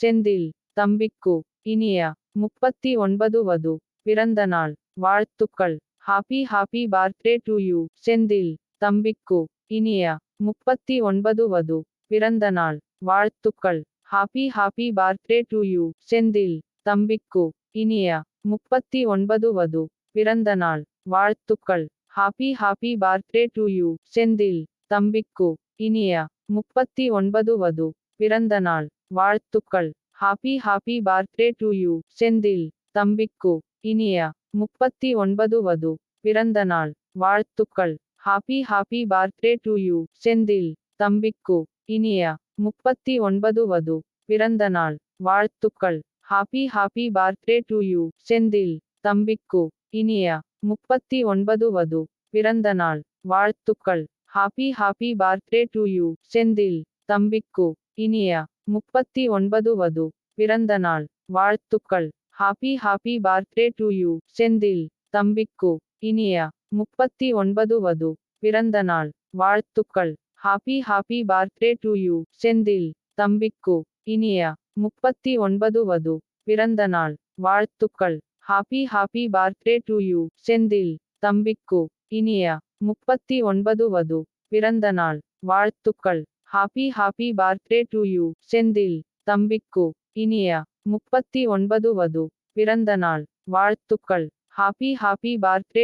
செந்தில் தம்பிக்கு இனிய முப்பத்தி ஒன்பது வது பிறந்த நாள் வாழ்த்துக்கள். Happy happy birthday to you Senthil தம்பிக்கு இனிய முப்பத்தி ஒன்பது வது பிறந்த நாள் வாழ்த்துக்கள். Happy happy birthday to you Senthil தம்பிக்கு இனிய முப்பத்தி ஒன்பது வது பிறந்த நாள் வாழ்த்துக்கள். Happy happy birthday to you Senthil தம்பிக்கு இனிய முப்பத்தி ஒன்பது வது பிறந்த நாள். வாழ்த்துக்கள். Happy happy birthday to you Senthil தம்பிக்கு. இனிய முப்பத்தி ஒன்பது வது. பிறந்த நாள். வாழ்த்துக்கள். Happy happy birthday to you Senthil தம்பிக்கு. இனிய முப்பத்தி ஒன்பது வது. பிறந்த நாள். வாழ்த்துக்கள். Happy happy birthday to you Senthil தம்பிக்கு. இனிய முப்பத்தி ஒன்பது வது. பிறந்த நாள். வாழ்த்துக்கள். Happy happy birthday to you Senthil தம்பிக்கு. இனிய முப்பத்தி ஒன்பது வது. பிறந்த நாள். வாழ்த்துக்கள். Happy happy birthday to you Senthil. தம்பிக்கு. இனிய. முப்பத்தி ஒன்பது வது. பிறந்த நாள். வாழ்த்துக்கள். Happy happy birthday to you Senthil. தம்பிக்கு. இனிய. முப்பத்தி ஒன்பது வது. பிறந்த நாள். வாழ்த்துக்கள். Happy happy birthday to you Senthil. தம்பிக்கு. இனிய. முப்பத்தி ஒன்பது வது. பிறந்த நாள். வாழ்த்துக்கள். Happy happy birthday to you Senthil தம்பிக்கு. இனிய முப்பத்தி ஒன்பது வது. பிறந்த நாள். வாழ்த்துக்கள். Happy happy birthday